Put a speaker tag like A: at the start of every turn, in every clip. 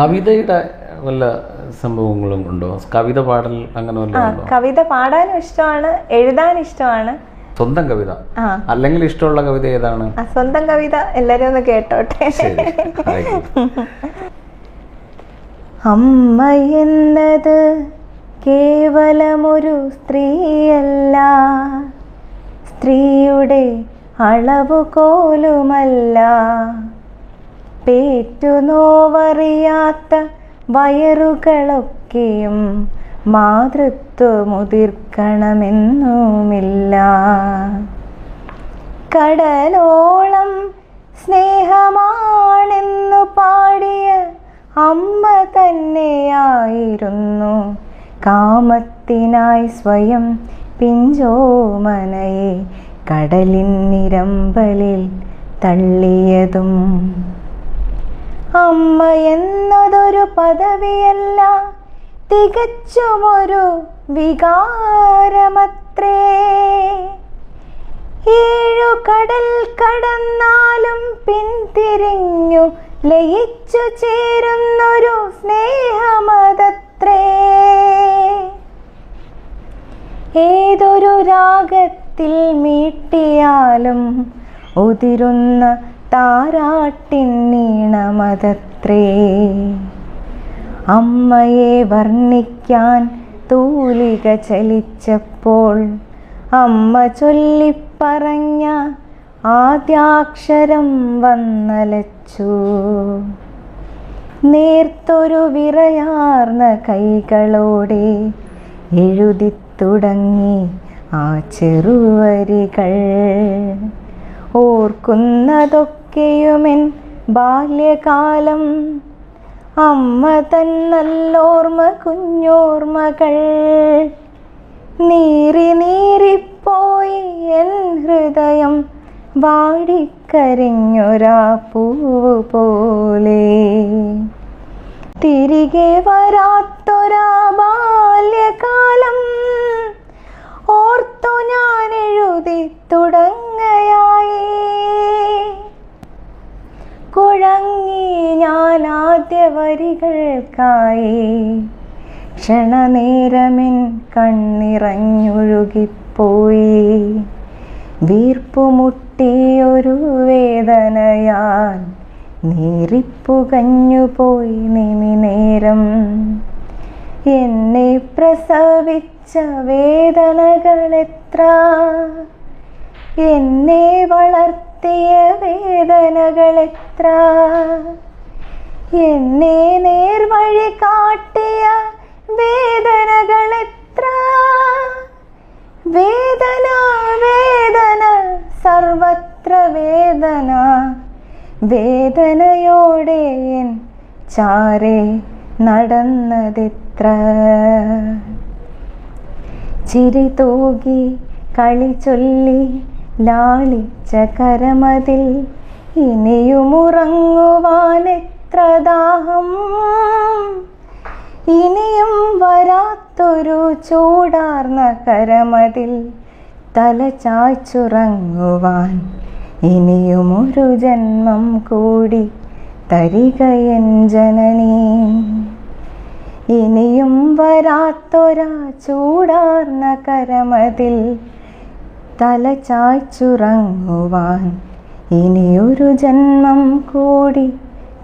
A: കവിതയുടെ വല്ല സംഭവങ്ങളും ഉണ്ടോ? കവിത പാടൽ അങ്ങനെ
B: കവിത പാടാനും ഇഷ്ടമാണ് എഴുതാൻ ഇഷ്ടമാണ്.
A: സ്വന്തം കവിത? അല്ലെങ്കിൽ ഇഷ്ടമുള്ള കവിത ഏതാണ്?
B: സ്വന്തം കവിത എല്ലാരും ഒന്ന് കേട്ടോട്ടെ. അമ്മ എന്നത് കേവലമൊരു സ്ത്രീയല്ല. സ്ത്രീയുടെ അളവുകോലുമല്ല. പേറ്റുനോവറിയാത്ത വയറുകളൊക്കെയും മാതൃത്വമുതിർക്കണമെന്നുമില്ല. കടലോളം സ്നേഹമാണെന്നു പാടിയ അമ്മ തന്നെയായിരുന്നു. കാമത്തിനായി സ്വയം പിഞ്ചോമനയെ കടലിൻ നിരമ്പലിൽ തള്ളിയതും. അമ്മ എന്നതൊരു പദവിയല്ല തികച്ചുമൊരു വികാരമത്രേ. ഏഴു കടൽ കടന്നാലും പിന്തിരിഞ്ഞു ലയിച്ചു ചേരുന്നൊരു സ്നേഹമതത്രേ. ഏതൊരു രാഗത്തിൽ മീട്ടിയാലും ഉതിരുന്ന താരാട്ടിൻ നീണമതത്രേ അമ്മയെ വർണിക്കാൻ തൂലിക ചലിച്ചപ്പോൾ അമ്മ ചൊല്ലിപ്പറഞ്ഞ ആദ്യാക്ഷരം വന്നലച്ചു. നേർത്തൊരു വിറയാർന്ന കൈകളോടെ എഴുതി തുടങ്ങി ആ ചെറുവരികൾ. ഓർക്കുന്നതൊക്കെയുമെൻ ബാല്യകാലം. അമ്മ തന്നല്ലോർമ്മ കുഞ്ഞോർമ്മകൾ. നീറി നീറിപ്പോയി എൻ ഹൃദയം വാടിക്കരിഞ്ഞൊരാ പൂവ് പോലെ തിരികെ വരാത്തൊരാ ബാല്യകാലം ആദ്യ വരികൾക്കായി ക്ഷണനേരമിൻ കണ്ണിറഞ്ഞൊഴുകിപ്പോയി. വീർപ്പുമുട്ടിയൊരു വേദനയാൽ നീറിപ്പുകഞ്ഞുപോയി നിമിനേരം എന്നെ പ്രസവിച്ച വേദനകളെത്ര? എന്നെ വളർത്തിയ വേദനകളെത്ര? എന്നെ നേർവഴി കാട്ടിയ വേദനകൾ എത്ര? വേദന വേദന സർവത്ര വേദന. വേദനയോടെ എൻ ചാരെ നടന്നതെത്ര? ചിരി തൂകി കളി ചൊല്ലി ലാളിച്ച കരമതിൽ ഇനിയുമുറങ്ങുവാൻ എത്ര ദാഹം ഇനിയും വരാത്തൊരു ചൂടാർന്ന കരമതിൽ തല ചായ്ച്ചുറങ്ങുവാൻ ഇനിയുമൊരു ജന്മം കൂടി തരികയൻ ജനനീ. ഇനിയും വരാത്തൊരാ ചൂടാർന്ന കരമതിൽ തല ചായ്ച്ചുറങ്ങുവാൻ ഇനിയൊരു ജന്മം കൂടി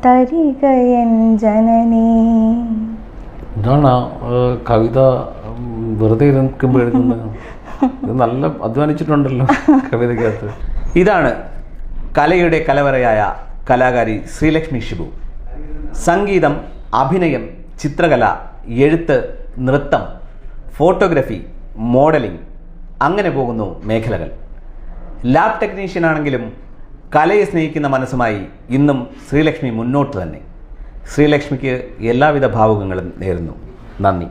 B: തരികയൻ ജനനീ.
A: ഇതാണ് കവിത വെറുതെ നിൽക്കുമ്പോൾ നല്ല അധ്വാനിച്ചിട്ടുണ്ടല്ലോ കവിതയ്ക്കകത്ത്.
C: ഇതാണ് കലയുടെ കലവറയായ കലാകാരി ശ്രീലക്ഷ്മി ഷിബു. സംഗീതം അഭിനയം ചിത്രകല എഴുത്ത് നൃത്തം ഫോട്ടോഗ്രഫി മോഡലിംഗ് അങ്ങനെ പോകുന്നു മേഖലകൾ. ലാബ് ടെക്നീഷ്യൻ ആണെങ്കിലും കലയെ സ്നേഹിക്കുന്ന മനസ്സുമായി ഇന്നും ശ്രീലക്ഷ്മി മുന്നോട്ട് തന്നെ. ശ്രീലക്ഷ്മിക്ക് എല്ലാവിധ ഭാവുകങ്ങളും നേരുന്നു. നന്ദി.